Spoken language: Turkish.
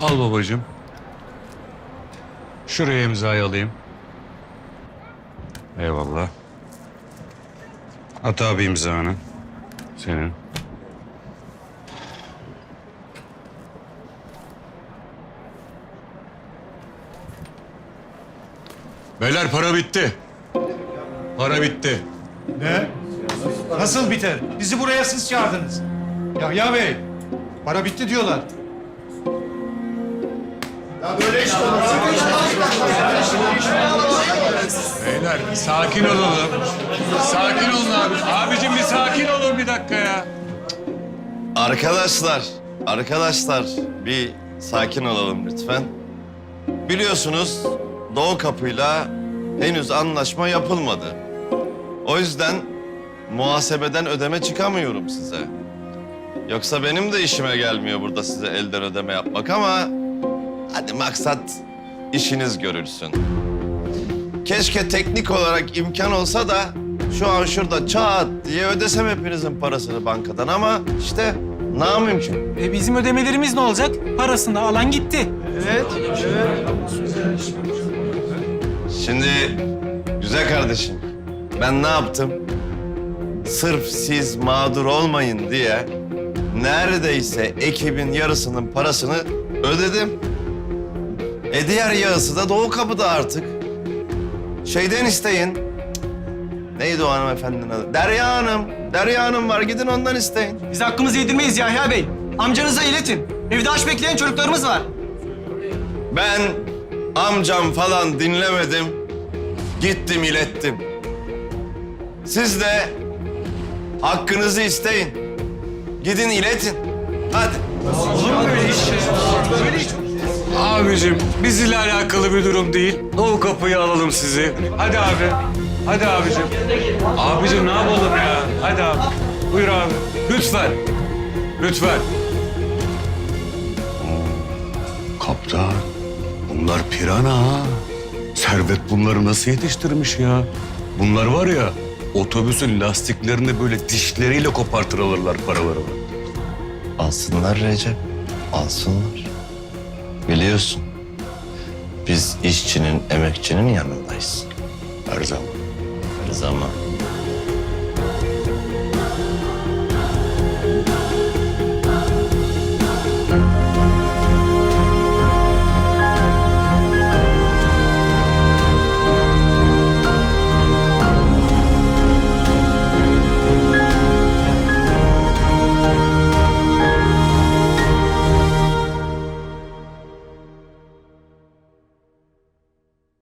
Al babacığım. Şuraya imzayı alayım. Eyvallah. At abi imzanı. Senin. Beyler para bitti. Para bitti. Ne? Nasıl biter? Bizi buraya siz çağırdınız. Yahya Bey, para bitti diyorlar. Beyler sakin olalım. Sakin olun abi. Abicim bir sakin olun bir dakika ya. Arkadaşlar, arkadaşlar bir sakin olalım lütfen. Biliyorsunuz Doğu Kapı'yla henüz anlaşma yapılmadı. O yüzden muhasebeden ödeme çıkamıyorum size. Yoksa benim de işime gelmiyor burada size elden ödeme yapmak ama... ...hadi maksat işiniz görülsün. Keşke teknik olarak imkan olsa da şu an şurada çat diye ödesem hepinizin parasını bankadan ama işte namümkün. E bizim ödemelerimiz ne olacak? Parasını alan gitti. Şimdi güzel kardeşim ben ne yaptım? Sırf siz mağdur olmayın diye neredeyse ekibin yarısının parasını ödedim. E diğer yarısı da Doğu Kapı'da artık. Şeyden isteyin. Cık, Neydi o hanımefendinin adı? Derya Hanım. Derya Hanım var gidin ondan isteyin. Biz hakkımızı yedirmeyiz Yahya Bey. Amcanıza iletin. Evde aç bekleyen çocuklarımız var. Ben amcam falan dinlemedim. Gittim ilettim. Siz de hakkınızı isteyin. Gidin iletin. Hadi. Abicim bizle alakalı bir durum değil. Doğu kapıyı alalım sizi. Hadi abi. Hadi abicim. Abicim ne yapalım ya? Hadi abi. Buyur abi. Lütfen. Lütfen. Kaptan. Bunlar pirana ha. Servet bunları nasıl yetiştirmiş ya? Bunlar var ya otobüsün lastiklerini böyle dişleriyle kopartır alırlar paralarını. Alsınlar Recep. Alsınlar. Biliyorsun. Biz işçinin, emekçinin yanındayız. Her zaman. Her zaman.